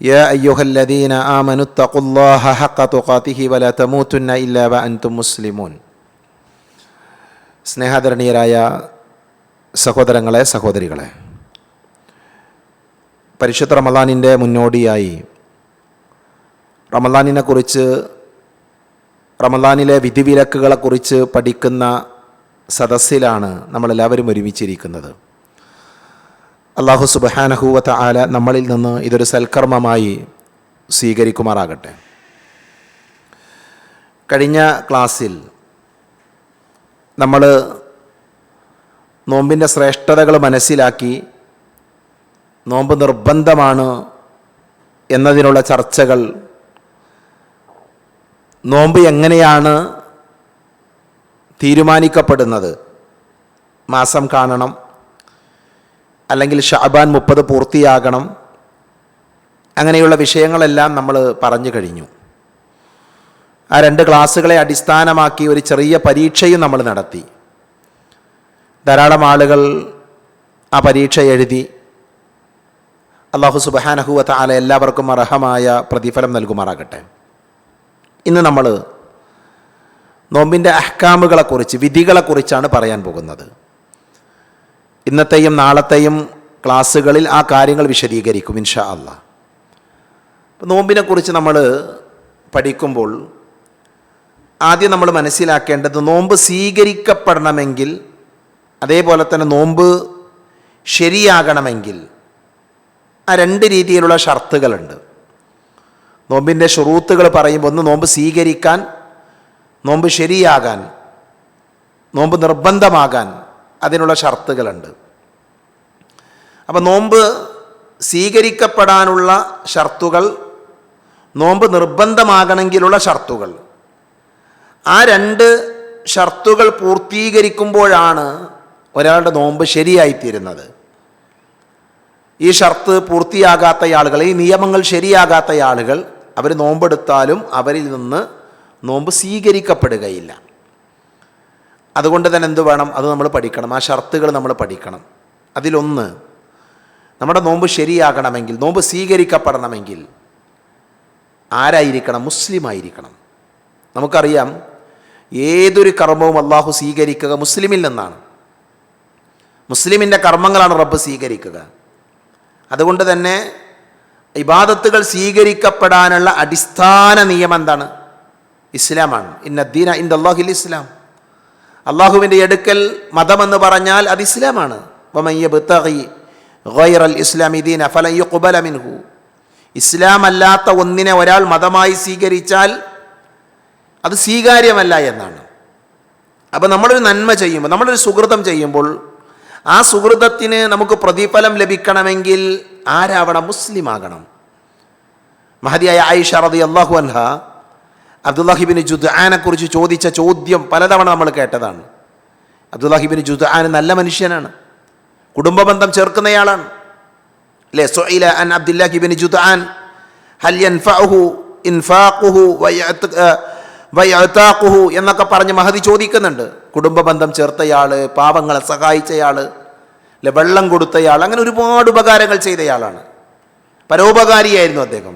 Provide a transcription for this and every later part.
يا أيها الذين آمنوا اتقوا الله حق تقاته ولا تموتن إلا وأنتم مسلمون സ്നേഹാദരണീയരായ സഹോദരങ്ങളെ സഹോദരികളെ പരിശുദ്ധ റമദാനിൻ്റെ മുന്നോടിയായി റമദാനിനെ കുറിച്ച് റമദാനിലെ വിധിവിലക്കുകളെക്കുറിച്ച് പഠിക്കുന്ന സദസ്സിലാണ് നമ്മളെല്ലാവരും ഒരുമിച്ചിരിക്കുന്നത് അള്ളാഹു സുബഹാനഹൂവത്ത ആല നമ്മളിൽ നിന്ന് ഇതൊരു സൽക്കർമ്മമായി സ്വീകരിക്കുമാറാകട്ടെ. കഴിഞ്ഞ ക്ലാസ്സിൽ നമ്മൾ നോമ്പിന്റെ ശ്രേഷ്ഠതകൾ മനസ്സിലാക്കി നോമ്പ് നിർബന്ധമാണ് എന്നതിനുള്ള ചർച്ചകൾ നോമ്പ് എങ്ങനെയാണ് തീരുമാനിക്കപ്പെടുന്നത് മാസം കാണണം. അല്ലെങ്കിൽ ഷാബാൻ മുപ്പത് പൂർത്തിയാകണം. അങ്ങനെയുള്ള വിഷയങ്ങളെല്ലാം നമ്മൾ പറഞ്ഞു കഴിഞ്ഞു. ആ രണ്ട് ക്ലാസ്സുകളെ അടിസ്ഥാനമാക്കി ഒരു ചെറിയ പരീക്ഷയും നമ്മൾ നടത്തി. ധാരാളം ആളുകൾ ആ പരീക്ഷ എഴുതി. അള്ളാഹു സുബാനഹുവത്ത ആല എല്ലാവർക്കും അർഹമായ പ്രതിഫലം നൽകുമാറാകട്ടെ. ഇന്ന് നമ്മൾ നോമ്പിന്റെ അഹ്കാമുകളെക്കുറിച്ച് വിധികളെക്കുറിച്ചാണ് പറയാൻ പോകുന്നത്. ഇന്നത്തെയും നാളത്തെയും ക്ലാസ്സുകളിൽ ആ കാര്യങ്ങൾ വിശദീകരിക്കും ഇൻഷാ അല്ല. നോമ്പിനെക്കുറിച്ച് നമ്മൾ പഠിക്കുമ്പോൾ ആദ്യം നമ്മൾ മനസ്സിലാക്കേണ്ടത് നോമ്പ് സ്വീകരിക്കപ്പെടണമെങ്കിൽ അതേപോലെ തന്നെ നോമ്പ് ശരിയാകണമെങ്കിൽ ആ രണ്ട് രീതിയിലുള്ള ഷർത്തുകളുണ്ട്. നോമ്പിന്റെ ഷുറൂത്തുകൾ പറയുമ്പോൾ ഒന്ന് നോമ്പ് സ്വീകരിക്കാൻ നോമ്പ് ശരിയാകാൻ നോമ്പ് നിർബന്ധമാകാൻ അതിനുള്ള ഷർത്തുകളുണ്ട്. അപ്പോൾ നോമ്പ് സ്വീകരിക്കപ്പെടാനുള്ള ഷർത്തുകൾ നോമ്പ് നിർബന്ധമാകണമെങ്കിലുള്ള ഷർത്തുകൾ. ആ രണ്ട് ഷർത്തുകൾ പൂർത്തീകരിക്കുമ്പോഴാണ് ഒരാളുടെ നോമ്പ് ശരിയായിത്തീരുന്നത്. ഈ ഷർത്ത് പൂർത്തിയാകാത്ത ആളുകൾ ഈ നിയമങ്ങൾ ശരിയാകാത്ത ആളുകൾ അവർ നോമ്പെടുത്താലും അവരിൽ നിന്ന് നോമ്പ് സ്വീകരിക്കപ്പെടുകയില്ല. അതുകൊണ്ട് തന്നെ എന്ത് വേണം? അത് നമ്മൾ പഠിക്കണം. ആ ഷർത്തുകൾ നമ്മൾ പഠിക്കണം. അതിലൊന്ന് നമ്മുടെ നോമ്പ് ശരിയാകണമെങ്കിൽ നോമ്പ് സ്വീകരിക്കപ്പെടണമെങ്കിൽ ആരായിരിക്കണം? മുസ്ലിം ആയിരിക്കണം. നമുക്കറിയാം ഏതൊരു കർമ്മവും അള്ളാഹു സ്വീകരിക്കുക മുസ്ലിമിൽ നിന്നാണ്. മുസ്ലിമിന്റെ കർമ്മങ്ങളാണ് റബ്ബ് സ്വീകരിക്കുക. അതുകൊണ്ട് തന്നെ ഇബാദത്തുകൾ സ്വീകരിക്കപ്പെടാനുള്ള അടിസ്ഥാന നിയമം എന്താണ്? ഇസ്ലാമാണ്. ഇന്ന ദീന ഇൻ അള്ളാഹുൽ ഇസ്ലാം. അള്ളാഹുവിന്റെ എടുക്കൽ മതമെന്ന് പറഞ്ഞാൽ അത് ഇസ്ലാമാണ്. ഇസ്ലാമി ദീന ഫലയുബലമിൻഹു ഇസ്ലാം അല്ലാത്ത ഒന്നിനെ ഒരാൾ മതമായി സ്വീകരിച്ചാൽ അത് സ്വീകാര്യമല്ല എന്നാണ്. അപ്പോൾ നമ്മളൊരു നന്മ ചെയ്യുമ്പോൾ നമ്മളൊരു സുഹൃതം ചെയ്യുമ്പോൾ ആ സുഹൃതത്തിന് നമുക്ക് പ്രതിഫലം ലഭിക്കണമെങ്കിൽ ആരാവണം? മുസ്ലിം ആകണം മഹതിയായ ആയിഷ റതി അള്ളാഹു അൻഹ അബ്ദുല്ലാഹിബിന് ജുദ്ആാനെക്കുറിച്ച് ചോദിച്ച ചോദ്യം പലതവണ നമ്മൾ കേട്ടതാണ്. അബ്ദുല്ലാഹിബിന് ജുദ്ആാൻ നല്ല മനുഷ്യനാണ്. കുടുംബ ബന്ധം ചേർക്കുന്നയാളാണ്. അല്ലേ സൊയില അൻ അബ്ദുല്ലാഹിബിന് ജുദ്ആൻ വയഅതാഖുഹു എന്നൊക്കെ പറഞ്ഞ് മഹതി ചോദിക്കുന്നുണ്ട്. കുടുംബ ബന്ധം ചേർത്തയാൾ പാവങ്ങളെ സഹായിച്ചയാൾ അല്ലെ വെള്ളം കൊടുത്തയാൾ അങ്ങനെ ഒരുപാട് ഉപകാരങ്ങൾ ചെയ്തയാളാണ്. പരോപകാരിയായിരുന്നു അദ്ദേഹം.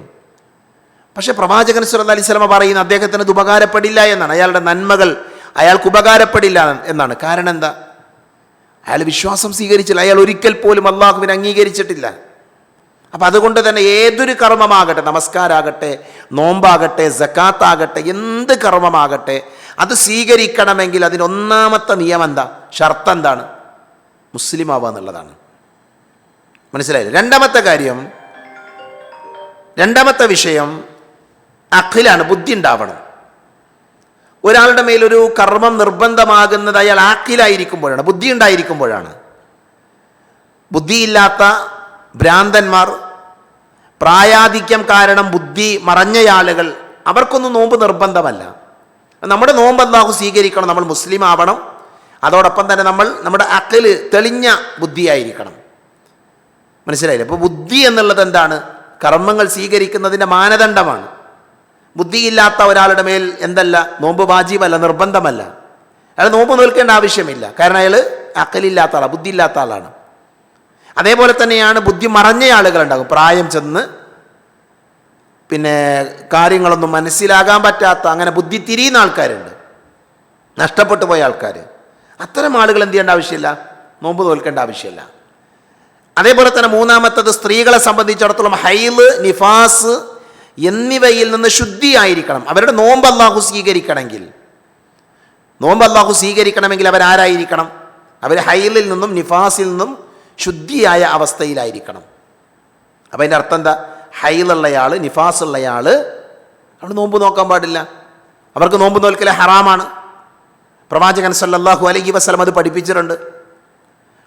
പക്ഷേ പ്രവാചകൻ സുറ അലി സ്വലമ പറയുന്ന അദ്ദേഹത്തിന് അത് ഉപകാരപ്പെടില്ല എന്നാണ്. അയാളുടെ നന്മകൾ അയാൾക്ക് ഉപകാരപ്പെടില്ല എന്നാണ്. കാരണം എന്താ? അയാൾ വിശ്വാസം സ്വീകരിച്ചില്ല. അയാൾ ഒരിക്കൽ പോലും അള്ളാഹുവിനെ അംഗീകരിച്ചിട്ടില്ല. അപ്പം അതുകൊണ്ട് തന്നെ ഏതൊരു കർമ്മമാകട്ടെ നമസ്കാരാകട്ടെ നോമ്പാകട്ടെ ജക്കാത്താകട്ടെ എന്ത് കർമ്മമാകട്ടെ അത് സ്വീകരിക്കണമെങ്കിൽ അതിനൊന്നാമത്തെ നിയമം എന്താ? ഷർത്ത് എന്താണ്? മുസ്ലിം ആവുക എന്നുള്ളതാണ് മനസ്സിലായില്ലേ? രണ്ടാമത്തെ കാര്യം രണ്ടാമത്തെ വിഷയം അഖിലാണ് ബുദ്ധി ഉണ്ടാവണം ഒരാളുടെ മേലൊരു കർമ്മം നിർബന്ധമാകുന്നത് അയാൾ ആക്കിലായിരിക്കുമ്പോഴാണ് ബുദ്ധി ഉണ്ടായിരിക്കുമ്പോഴാണ് ബുദ്ധിയില്ലാത്ത ഭ്രാന്തന്മാർ പ്രായാധിക്യം കാരണം ബുദ്ധി മറഞ്ഞ ആളുകൾ അവർക്കൊന്നും നോമ്പ് നിർബന്ധമല്ല. നമ്മുടെ നോമ്പ് അല്ലാഹു സ്വീകരിക്കണം നമ്മൾ മുസ്ലിം ആവണം. അതോടൊപ്പം തന്നെ നമ്മൾ നമ്മുടെ അക്കൽ തെളിഞ്ഞ ബുദ്ധിയായിരിക്കണം. മനസ്സിലായില്ലേ? അപ്പോൾ ബുദ്ധി എന്നുള്ളത് എന്താണ്? കർമ്മങ്ങൾ സ്വീകരിക്കുന്നതിന്റെ മാനദണ്ഡമാണ്. ബുദ്ധിയില്ലാത്ത ഒരാളുടെ മേൽ എന്തല്ല? നോമ്പ് വാജീബല്ല നിർബന്ധമല്ല. അയാൾ നോമ്പ് നിൽക്കേണ്ട ആവശ്യമില്ല. കാരണം അയാൾ അക്കലില്ലാത്ത ആളാണ് ബുദ്ധിയില്ലാത്ത ആളാണ്. അതേപോലെ തന്നെയാണ് ബുദ്ധി മറഞ്ഞ ആളുകളുണ്ടാകും പ്രായം ചെന്ന് പിന്നെ കാര്യങ്ങളൊന്നും മനസ്സിലാകാൻ പറ്റാത്ത അങ്ങനെ ബുദ്ധി തിരിയുന്ന ആൾക്കാരുണ്ട്. നഷ്ടപ്പെട്ടു പോയ ആൾക്കാർ. അത്തരം ആളുകൾ എന്ത് ചെയ്യേണ്ട ആവശ്യമില്ല? നോമ്പ് തോൽക്കേണ്ട ആവശ്യമില്ല. അതേപോലെ തന്നെ മൂന്നാമത്തത് സ്ത്രീകളെ സംബന്ധിച്ചിടത്തോളം ഹൈൽ നിഫാസ് എന്നിവയിൽ നിന്ന് ശുദ്ധിയായിരിക്കണം. അവരുടെ നോമ്പ് അള്ളാഹു സ്വീകരിക്കണമെങ്കിൽ. നോമ്പ് അള്ളാഹു സ്വീകരിക്കണമെങ്കിൽ അവരാരായിരിക്കണം അവർ ഹൈലിൽ നിന്നും നിഫാസിൽ നിന്നും ശുദ്ധിയായ അവസ്ഥയിലായിരിക്കണം. അപ്പം അതിന്റെ അർത്ഥം എന്താ? ഹൈലുള്ളയാൾ നിഫാസുള്ളയാൾ അവിടെ നോമ്പ് നോക്കാൻ പാടില്ല. അവർക്ക് നോമ്പ് നോൽക്കൽ ഹറാമാണ്. പ്രവാചകൻ സല്ലാഹു അലൈഹി വസ്ലം അത് പഠിപ്പിച്ചിട്ടുണ്ട്.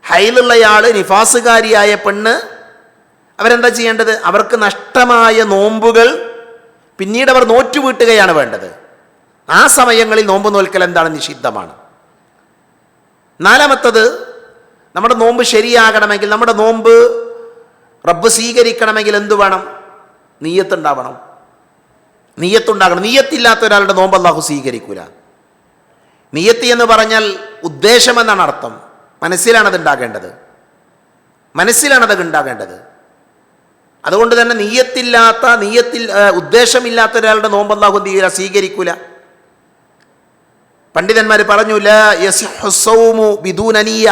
ഹൈലുള്ളയാൾ നിഫാസുകാരിയായ പെണ്ണ് അവരെന്താ ചെയ്യേണ്ടത്? അവർക്ക് നഷ്ടമായ നോമ്പുകൾ പിന്നീട് അവർ നോറ്റുവീട്ടുകയാണ് വേണ്ടത്. ആ സമയങ്ങളിൽ നോമ്പ് നോൽക്കൽ എന്താണ് നിഷിദ്ധമാണ്. നാലാമത്തത് നമ്മുടെ നോമ്പ് ശരിയാകണമെങ്കിൽ നമ്മുടെ നോമ്പ് റബ്ബ് സ്വീകരിക്കണമെങ്കിൽ എന്തു വേണം? നീയത്തുണ്ടാവണം. നീയത്തുണ്ടാകണം. നീയത്തില്ലാത്ത ഒരാളുടെ നോമ്പ് അള്ളാഹു സ്വീകരിക്കൂല. നീയത്തി എന്ന് പറഞ്ഞാൽ ഉദ്ദേശമെന്നാണ് അർത്ഥം. മനസ്സിലാണത് ഉണ്ടാകേണ്ടത്. മനസ്സിലാണത് ഉണ്ടാകേണ്ടത്. അതുകൊണ്ട് തന്നെ നീയത്തില്ലാത്ത നീയത്തിൽ ഉദ്ദേശമില്ലാത്ത ഒരാളുടെ നോമ്പ് അള്ളാഹു എന്ത് ചെയ്യില്ല സ്വീകരിക്കൂല. പണ്ഡിതന്മാർ പറഞ്ഞു ബിദൂനനിയ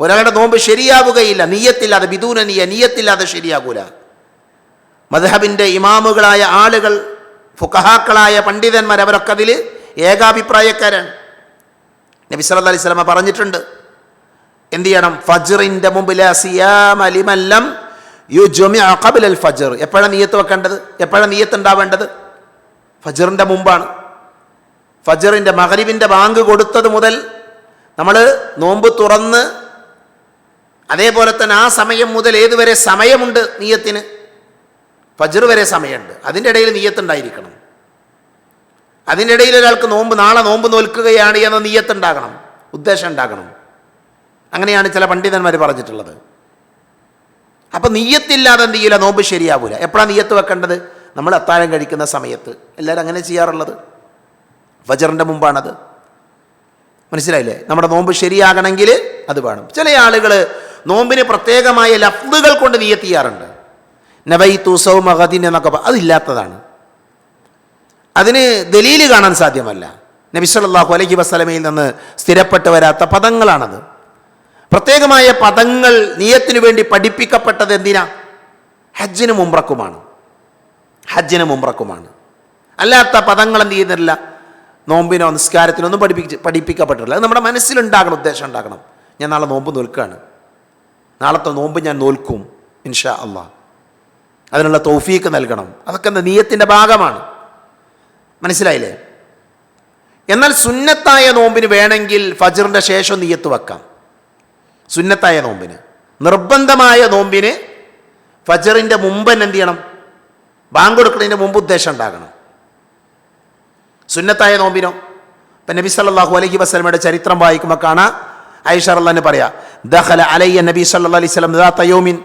ഒരാളുടെ നോമ്പ് ശരിയാവുകയില്ല. നീയത്തില്ലാതെ ബിദൂനനീയ നീയത്തില്ലാതെ ശരിയാകൂല. മദ്ഹബിന്റെ ഇമാമുകളായ ആളുകൾ ഫുക്കഹാക്കളായ പണ്ഡിതന്മാർ അവരൊക്കെ അതിൽ ഏകാഭിപ്രായക്കാരാണ്. നബി സല്ലല്ലാഹു അലൈഹി സ്വലമ പറഞ്ഞിട്ടുണ്ട് എന്ത് ചെയ്യണം? ഫജറിന്റെ മുമ്പ് ലാ ലിമല്ലം യുജ്മിഅ ഖബ്ല അൽ ഫജ്ർ എപ്പോഴാണ് നീയത്ത് വെക്കേണ്ടത്? എപ്പോഴാണ് നീയത്ത് ഉണ്ടാവേണ്ടത് ഫജറിന്റെ മുമ്പാണ്. ഫജറിന്റെ മകരിവിന്റെ ബാങ്ക് കൊടുത്തത് മുതൽ നമ്മൾ നോമ്പ് തുറന്ന് അതേപോലെ തന്നെ ആ സമയം മുതൽ ഏതുവരെ സമയമുണ്ട് നീയത്തിന്? ഫജർ വരെ സമയമുണ്ട്. അതിന്റെ ഇടയിൽ നീയത്തുണ്ടായിരിക്കണം. അതിന്റെ ഇടയിൽ ഒരാൾക്ക് നോമ്പ് നാളെ നോമ്പ് നോൽക്കുകയാണ് എന്ന നീയത്തുണ്ടാകണം. ഉദ്ദേശം ഉണ്ടാകണം. അങ്ങനെയാണ് ചില പണ്ഡിതന്മാർ പറഞ്ഞിട്ടുള്ളത്. അപ്പം നീയത്തില്ലാതെ എന്ത് ചെയ്യില്ല നോമ്പ് ശരിയാവില്ല എപ്പോഴാണ് നീയത്ത് വെക്കേണ്ടത്? നമ്മൾ അത്താഴം കഴിക്കുന്ന സമയത്ത്. എല്ലാവരും അങ്ങനെ ചെയ്യാറുള്ളത്. ഫജറിന്റെ മുമ്പാണത്. മനസ്സിലായില്ലേ? നമ്മുടെ നോമ്പ് ശരിയാകണമെങ്കിൽ അത് വേണം. ചില ആളുകൾ നോമ്പിന് പ്രത്യേകമായ ലഫ്ലുകൾ കൊണ്ട് നീയത്ത് ചെയ്യാറുണ്ട്. നബൈ തൂസവ് മഹദിൻ എന്നൊക്കെ അതില്ലാത്തതാണ്. അതിന് ദലീൽ കാണാൻ സാധ്യമല്ല. നബി അലഹി വസല്ലമയിൽ നിന്ന് സ്ഥിരപ്പെട്ട് വരാത്ത പദങ്ങളാണത്. പ്രത്യേകമായ പദങ്ങൾ നിയത്തിനു വേണ്ടി പഠിപ്പിക്കപ്പെട്ടത് എന്തിനാ? ഹജ്ജിന് മുമ്പ്രക്കുമാണ് ഹജ്ജിന് മുമ്പ്രക്കുമാണ് അല്ലാത്ത പദങ്ങൾ എന്ത് ചെയ്യുന്നില്ല? നോമ്പിനോ നിസ്കാരത്തിനോ ഒന്നും പഠിപ്പിച്ച് പഠിപ്പിക്കപ്പെട്ടിട്ടില്ല. അത് നമ്മുടെ മനസ്സിലുണ്ടാകണം ഉദ്ദേശം ഉണ്ടാകണം. ഞാൻ നാളെ നോമ്പ് നോൽക്കുകയാണ്. നാളത്തെ നോമ്പ് ഞാൻ നോൽക്കും ഇൻഷാ അള്ളാ. അതിനുള്ള തൗഫീക്ക് നൽകണം. അതൊക്കെ എന്താ? നീയത്തിന്റെ ഭാഗമാണ്. മനസ്സിലായില്ലേ? എന്നാൽ സുന്നത്തായ നോമ്പിന് വേണമെങ്കിൽ ഫജറിന്റെ ശേഷം നീയത്ത് വെക്കാം. സുന്നത്തായ നോമ്പിന്. നിർബന്ധമായ നോമ്പിന് ഫജറിന്റെ മുമ്പ് തന്നെ എന്ത് ചെയ്യണം? ബാങ്ക് കൊടുക്കുന്നതിന്റെ മുമ്പ് ഉദ്ദേശം ഉണ്ടാകണം. സുന്നത്തായ നോമ്പിനോ? ഇപ്പം നബി സല്ലാഹു അലഹി വസ്ലമയുടെ ചരിത്രം വായിക്കുമ്പോൾ കാണാം. ഐഷ അള്ളഹാന് പറയാ ദഹല അലയ്യ നബി സല്ലാ അലൈഹി സ്വലം തയോമിൻ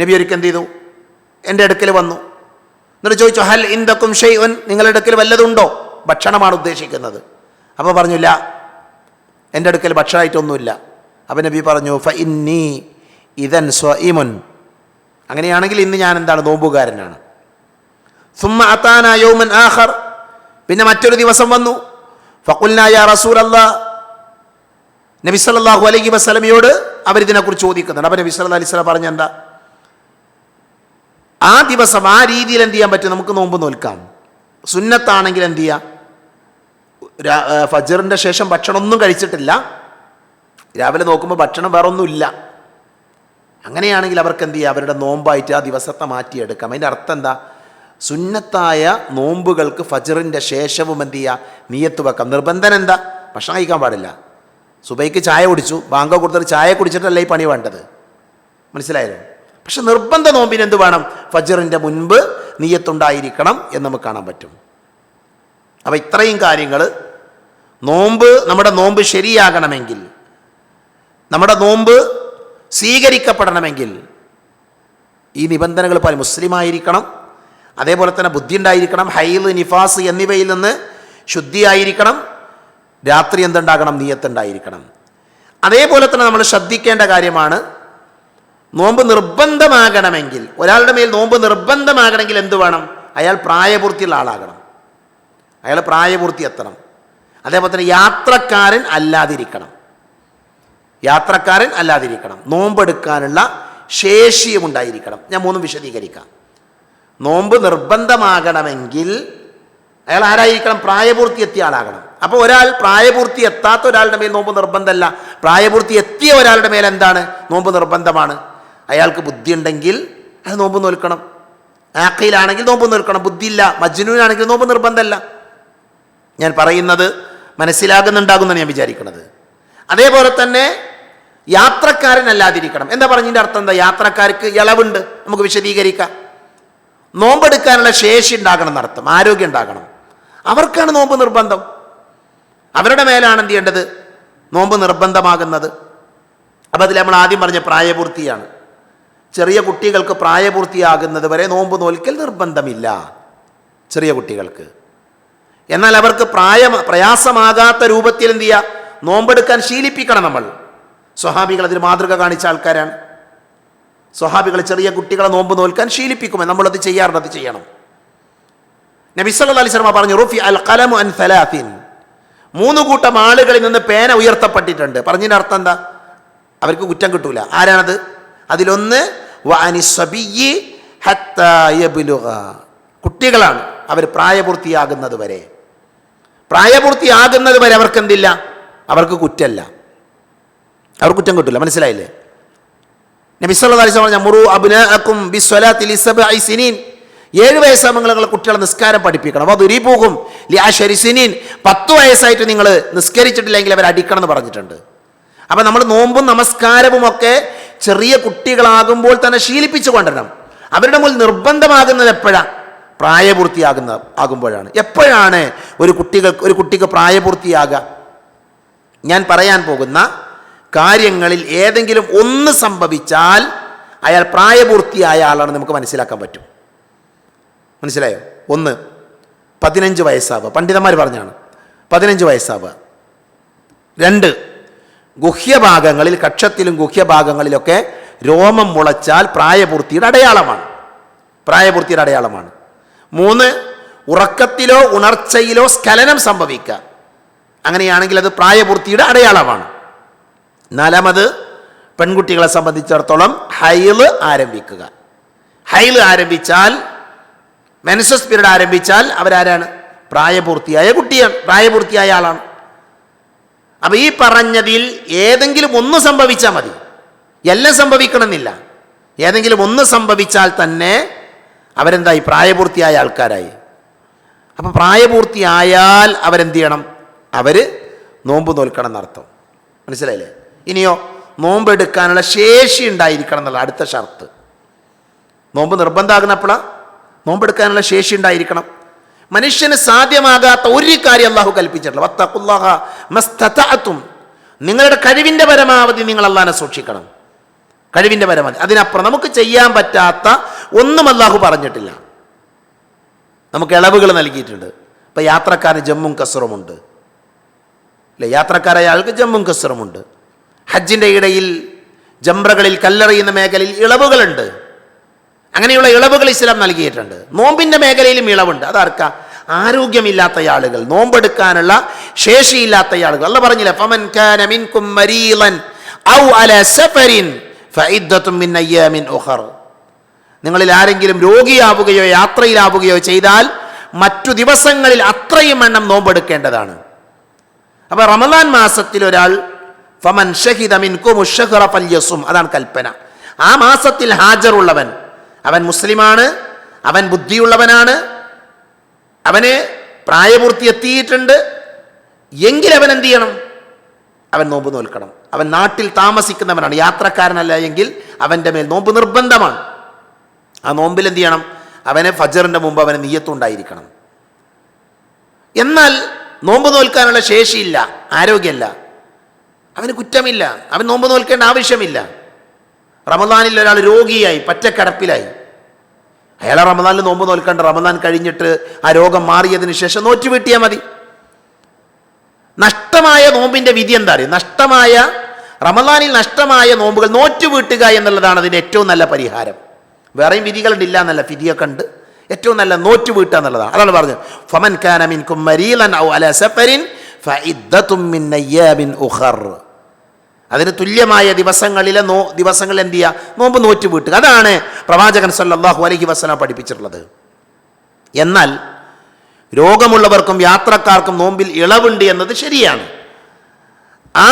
നബി ഒരിക്കൽ എന്ത് ചെയ്തു? എന്റെ അടുക്കൽ വന്നു. എന്നിട്ട് ചോദിച്ചു ഹൽ ഇന്ദക്കും ഷെയ്ഉൻ നിങ്ങളുടെ അടുക്കൽ വല്ലതുണ്ടോ? ഭക്ഷണമാണ് ഉദ്ദേശിക്കുന്നത്. അപ്പോൾ പറഞ്ഞില്ല എന്റെ അടുക്കൽ ഭക്ഷണമായിട്ടൊന്നുമില്ല. അപ്പം നബി പറഞ്ഞു ഫ ഇന്നി ഇതൻ സ്വഇമുൻ. അങ്ങനെയാണെങ്കിൽ ഇന്ന് ഞാൻ എന്താണ് നോമ്പുകാരനാണ്. സുമ്മ അത്താന യൗമൻ ആഹർ പിന്നെ മറ്റൊരു ദിവസം വന്നു. ഫക്കുൽനായ റസൂൽ അല്ലാ നബി സല്ലല്ലാഹു അലൈഹി വസല്ലമയോട് അവരിതിനെക്കുറിച്ച് ചോദിക്കുന്നുണ്ട്. അപ്പം നബി സല്ലല്ലാഹു അലൈഹി സ്വലം പറഞ്ഞ എന്താ? ആ ദിവസം ആ രീതിയിൽ എന്ത് ചെയ്യാൻ പറ്റും? നമുക്ക് നോമ്പ് നോൽക്കാം. സുന്നത്താണെങ്കിൽ എന്ത് ചെയ്യാം? ഫജറിന്റെ ശേഷം ഭക്ഷണമൊന്നും കഴിച്ചിട്ടില്ല. രാവിലെ നോക്കുമ്പോൾ ഭക്ഷണം വേറെ ഒന്നുമില്ല അങ്ങനെയാണെങ്കിൽ അവർക്ക് എന്ത് ചെയ്യുക അവരുടെ നോമ്പായിട്ട് ആ ദിവസത്തെ മാറ്റിയെടുക്കാം. അതിന്റെ അർത്ഥം എന്താ? സുന്നത്തായ നോമ്പുകൾക്ക് ഫജറിന്റെ ശേഷവും എന്ത് ചെയ്യുക നീയത്ത് വെക്കാം. നിർബന്ധനം എന്താ? ഭക്ഷണം കഴിക്കാൻ പാടില്ല. സുബൈക്ക് ചായ കുടിച്ചു. ബാങ്ക കൊടുത്തിട്ട് ചായ കുടിച്ചിട്ടല്ല ഈ പണി വേണ്ടത്? മനസ്സിലായല്ലോ? പക്ഷെ നിർബന്ധ നോമ്പിന് എന്ത് വേണം? ഫജറിന്റെ മുൻപ് നീയത്തുണ്ടായിരിക്കണം എന്ന് നമുക്ക് കാണാൻ പറ്റും. അപ്പോൾ ഇത്രയും കാര്യങ്ങൾ നോമ്പ് നമ്മുടെ നോമ്പ് ശരിയാകണമെങ്കിൽ നമ്മുടെ നോമ്പ് സ്വീകരിക്കപ്പെടണമെങ്കിൽ ഈ നിബന്ധനകൾ പാലിക്കും മുസ്ലിമായിരിക്കണം. അതേപോലെ തന്നെ ബുദ്ധി ഉണ്ടായിരിക്കണം ഹൈൽ നിഫാസ് എന്നിവയിൽ നിന്ന് ശുദ്ധിയായിരിക്കണം. രാത്രി എന്തുണ്ടാകണം? നീയത്തുണ്ടായിരിക്കണം. അതേപോലെ തന്നെ നമ്മൾ ശ്രദ്ധിക്കേണ്ട കാര്യമാണ് നോമ്പ് നിർബന്ധമാകണമെങ്കിൽ ഒരാളുടെ മേൽ നോമ്പ് നിർബന്ധമാകണമെങ്കിൽ എന്ത് വേണം? അയാൾ പ്രായപൂർത്തിയുള്ള ആളാകണം. അയാൾ പ്രായപൂർത്തി എത്തണം. അതേപോലെ തന്നെ യാത്രക്കാരൻ അല്ലാതിരിക്കണം. യാത്രക്കാരൻ അല്ലാതിരിക്കണം. നോമ്പെടുക്കാനുള്ള ശേഷിയും ഉണ്ടായിരിക്കണം ഞാൻ മൂന്നും വിശദീകരിക്കാം. നോമ്പ് നിർബന്ധമാകണമെങ്കിൽ അയാൾ ആരായിരിക്കണം? പ്രായപൂർത്തി എത്തിയ ആളാകണം. അപ്പോൾ ഒരാൾ പ്രായപൂർത്തി എത്താത്ത ഒരാളുടെ മേൽ നോമ്പ് നിർബന്ധമല്ല. പ്രായപൂർത്തി എത്തിയ ഒരാളുടെ മേൽ എന്താണ്? നോമ്പ് നിർബന്ധമാണ്. അയാൾക്ക് ബുദ്ധി ഉണ്ടെങ്കിൽ അത് നോമ്പ് നോൽക്കണം. ആക്കയിലാണെങ്കിൽ നോമ്പ് നോൽക്കണം. ബുദ്ധിയില്ല. മജ്നുവിനാണെങ്കിൽ നോമ്പ് നിർബന്ധമല്ല. ഞാൻ പറയുന്നത് മനസ്സിലാകുന്നുണ്ടാകുമെന്ന് ഞാൻ വിചാരിക്കുന്നത്. അതേപോലെ തന്നെ യാത്രക്കാരനല്ലാതിരിക്കണം. എന്താ പറഞ്ഞതിന്റെ അർത്ഥം എന്താ? യാത്രക്കാർക്ക് ഇളവുണ്ട്. നമുക്ക് വിശദീകരിക്കാം. നോമ്പെടുക്കാനുള്ള ശേഷി ഉണ്ടാകണം എന്നർത്ഥം. ആരോഗ്യം ഉണ്ടാകണം. അവർക്കാണ് നോമ്പ് നിർബന്ധം. അവരുടെ മേലാണ് എന്ത് ചെയ്യേണ്ടത്? നോമ്പ് നിർബന്ധമാകുന്നത്. അപ്പോൾ അതിൽ നമ്മൾ ആദ്യം പറഞ്ഞ പ്രായപൂർത്തിയാണ്. ചെറിയ കുട്ടികൾക്ക് പ്രായപൂർത്തിയാകുന്നത് വരെ നോമ്പ് നോൽക്കൽ നിർബന്ധമില്ല. ചെറിയ കുട്ടികൾക്ക്. എന്നാൽ അവർക്ക് പ്രായ പ്രയാസമാകാത്ത രൂപത്തിൽ എന്ത് ചെയ്യുക നോമ്പെടുക്കാൻ ശീലിപ്പിക്കണം നമ്മൾ. സ്വഹാബികൾ അതിന് മാതൃക കാണിച്ച ആൾക്കാരാണ്. സ്വഹാബികൾ ചെറിയ കുട്ടികളെ നോമ്പ് നോൽക്കാൻ ശീലിപ്പിക്കുമേ നമ്മളത് ചെയ്യാറുണ്ട് അത് ചെയ്യണം. നബി സല്ലല്ലാഹു അലൈഹി വസല്ലം പറഞ്ഞു റുഫി അൽ കലമു അൻ ഫലാഫിൻ മൂന്ന് കൂട്ടം ആളുകളിൽ നിന്ന് പേന ഉയർത്തപ്പെട്ടിട്ടുണ്ട്. പറഞ്ഞതിന്റെ അർത്ഥം എന്താ? അവർക്ക് കുറ്റം കിട്ടൂല. ആരാണത്? അതിലൊന്ന്. കുട്ടികളാണ് അവർ പ്രായപൂർത്തിയാകുന്നത് വരെ. പ്രായപൂർത്തിയാകുന്നത് വരെ അവർക്ക് എന്തില്ല അവർക്ക് കുറ്റല്ല. അവർ കുറ്റം കിട്ടില്ല മനസ്സിലായില്ലേ? പറഞ്ഞു മുറു ലിസബ്ഇ സിനീൻ. ഏഴ് വയസ്സാകുമ്പോൾ കുട്ടികളെ നിസ്കാരം പഠിപ്പിക്കണം. അപ്പോൾ ദുരീപൂഹും ലിയാശരി സിനീൻ. പത്ത് വയസ്സായിട്ട് നിങ്ങൾ നിസ്കരിച്ചിട്ടില്ലെങ്കിൽ അവർ അടിക്കണം എന്ന് പറഞ്ഞിട്ടുണ്ട്. അപ്പം നമ്മൾ നോമ്പും നമസ്കാരവും ഒക്കെ ചെറിയ കുട്ടികളാകുമ്പോൾ തന്നെ ശീലിപ്പിച്ചു കൊണ്ടുവരണം. അവരുടെ മുന്നിൽ നിർബന്ധമാകുന്നത് എപ്പോഴാണ് പ്രായപൂർത്തിയാകുന്ന ആകുമ്പോഴാണ്. എപ്പോഴാണ് ഒരു കുട്ടികൾ ഒരു കുട്ടിക്ക് പ്രായപൂർത്തിയാകുക? ഞാൻ പറയാൻ പോകുന്ന കാര്യങ്ങളിൽ ഏതെങ്കിലും ഒന്ന് സംഭവിച്ചാൽ അയാൾ പ്രായപൂർത്തിയായ ആളാണ് നമുക്ക് മനസ്സിലാക്കാൻ പറ്റും. മനസ്സിലായോ? ഒന്ന് പതിനഞ്ച് വയസ്സാവുക. പണ്ഡിതന്മാർ പറഞ്ഞാണ്. പതിനഞ്ച് വയസ്സാവുക. രണ്ട് ഗുഹ്യഭാഗങ്ങളിൽ കക്ഷത്തിലും ഗുഹ്യഭാഗങ്ങളിലൊക്കെ രോമം മുളച്ചാൽ പ്രായപൂർത്തിയുടെ അടയാളമാണ്. പ്രായപൂർത്തിയുടെ അടയാളമാണ്. മൂന്ന് ഉറക്കത്തിലോ ഉണർച്ചയിലോ സ്ഖലനം സംഭവിക്കുക. അങ്ങനെയാണെങ്കിൽ അത് പ്രായപൂർത്തിയുടെ അടയാളമാണ്. നാലാമത് പെൺകുട്ടികളെ സംബന്ധിച്ചിടത്തോളം ഹൈൽ ആരംഭിക്കുക. ഹൈൽ ആരംഭിച്ചാൽ മെനസസ് പീരീഡ് ആരംഭിച്ചാൽ അവരാരാണ്? പ്രായപൂർത്തിയായ കുട്ടിയാണ് പ്രായപൂർത്തിയായ ആളാണ്. അപ്പം ഈ പറഞ്ഞതിൽ ഏതെങ്കിലും ഒന്ന് സംഭവിച്ചാൽ മതി. എല്ലാം സംഭവിക്കണമെന്നില്ല. ഏതെങ്കിലും ഒന്ന് സംഭവിച്ചാൽ തന്നെ അവരെന്തായി? പ്രായപൂർത്തിയായ ആൾക്കാരായി. അപ്പം പ്രായപൂർത്തിയായാൽ അവരെന്ത് ചെയ്യണം? അവർ നോമ്പ് നോൽക്കണം എന്നർത്ഥം മനസ്സിലായില്ലേ? ഇനിയോ നോമ്പ് എടുക്കാനുള്ള ശേഷി ഉണ്ടായിരിക്കണം എന്നുള്ള അടുത്ത ഷർത്ത്. നോമ്പ് നിർബന്ധമാകുന്നപ്പോഴാ നോമ്പെടുക്കാനുള്ള ശേഷി ഉണ്ടായിരിക്കണം. മനുഷ്യന് സാധ്യമാകാത്ത ഒരു കാര്യം അള്ളാഹു കൽപ്പിച്ചിട്ടില്ല. വത്തഖുല്ലാഹ നിങ്ങളുടെ കഴിവിന്റെ പരമാവധി നിങ്ങൾ അള്ളാഹിനെ സൂക്ഷിക്കണം. കഴിവിന്റെ പരമാവധി. അതിനപ്പുറം നമുക്ക് ചെയ്യാൻ പറ്റാത്ത ഒന്നും അള്ളാഹു പറഞ്ഞിട്ടില്ല. നമുക്ക് ഇളവുകൾ നൽകിയിട്ടുണ്ട്. ഇപ്പം യാത്രക്കാരന് ജമ്മും കസറുമുണ്ട് അല്ലേ യാത്രക്കാരായ ആൾക്ക് ജമ്മും കസറുമുണ്ട് ഹജ്ജിന്റെ ഇടയിൽ ജംറകളിൽ കല്ലെറിയുന്ന മേഖലയിൽ ഇളവുകളുണ്ട്. അങ്ങനെയുള്ള ഇളവുകൾ ഇസ്ലാം നൽകിയിട്ടുണ്ട്. നോമ്പിന്റെ മേഖലയിലും ഇളവുണ്ട്. അതാർക്ക? ആരോഗ്യമില്ലാത്ത ആളുകൾ നോമ്പെടുക്കാനുള്ള ശേഷിയില്ലാത്ത ആളുകൾ. അല്ല പറഞ്ഞില്ലേ ഫമൻ മിൻകും മരീളൻ ഔ അല സഫരിൻ ഉഖർ. നിങ്ങളിൽ ആരെങ്കിലും രോഗിയാവുകയോ യാത്രയിലാവുകയോ ചെയ്താൽ മറ്റു ദിവസങ്ങളിൽ അത്രയും എണ്ണം നോമ്പെടുക്കേണ്ടതാണ്. അപ്പോൾ റമദാൻ മാസത്തിൽ ഒരാൾ ഫമൻ ഷഹിദ അതാണ് കൽപ്പന. ആ മാസത്തിൽ ഹാജറുള്ളവൻ അവൻ മുസ്ലിമാണ് അവൻ ബുദ്ധിയുള്ളവനാണ് അവന് പ്രായപൂർത്തി എത്തിയിട്ടുണ്ട്. എങ്കിൽ അവൻ എന്ത് ചെയ്യണം? അവൻ നോമ്പ് നോൽക്കണം. അവൻ നാട്ടിൽ താമസിക്കുന്നവനാണ് യാത്രക്കാരനല്ല എങ്കിൽ അവന്റെ മേൽ നോമ്പ് നിർബന്ധമാണ്. ആ നോമ്പിൽ എന്ത് ചെയ്യണം? അവനെ ഫജറിന്റെ മുമ്പ് അവന് നീയത്തുണ്ടായിരിക്കണം എന്നാൽ നോമ്പ് നോൽക്കാനുള്ള ശേഷിയില്ല ആരോഗ്യമല്ല. അവന് കുറ്റമില്ല. അവൻ നോമ്പ് നോൽക്കേണ്ട ആവശ്യമില്ല. റമദാനിൽ ഒരാൾ രോഗിയായി പറ്റക്കടപ്പിലായി അയാളെ റമദാനിൽ നോമ്പ് നോൽക്കേണ്ട. റമദാൻ കഴിഞ്ഞിട്ട് ആ രോഗം മാറിയതിന് ശേഷം നോറ്റ് വീട്ടിയാൽ മതി. നഷ്ടമായ നോമ്പിന്റെ വിധി എന്താ അറിയോ? നഷ്ടമായ റമദാനിൽ നഷ്ടമായ നോമ്പുകൾ നോറ്റ് വീട്ടുക എന്നുള്ളതാണ് അതിന്റെ ഏറ്റവും നല്ല പരിഹാരം. വേറെയും വിധികളുണ്ട് ഇല്ല എന്നല്ല വിധിയൊക്കെ ഉണ്ട്. ഏറ്റവും നല്ല നോറ്റ് വീട്ടുക എന്നുള്ളതാണ്. അതാണ് പറഞ്ഞത്. ഫമൻ കാന കുമ്മരീലൻ മരീലൻ ഔ അല സഫരിൻ ഫഇദ്ദത്തും മിൻ അയ്യാമിൻ ഉഖർ. അതിന് തുല്യമായ ദിവസങ്ങളിലെ നോ ദിവസങ്ങളിൽ എന്ത് ചെയ്യുക നോമ്പ് നോറ്റ് വീട്ടുക. അതാണ് പ്രവാചകൻ സല്ലാഹു അലഹി വസല്ലം പഠിപ്പിച്ചിട്ടുള്ളത്. എന്നാൽ രോഗമുള്ളവർക്കും യാത്രക്കാർക്കും നോമ്പിൽ ഇളവുണ്ട് എന്നത് ശരിയാണ്. ആ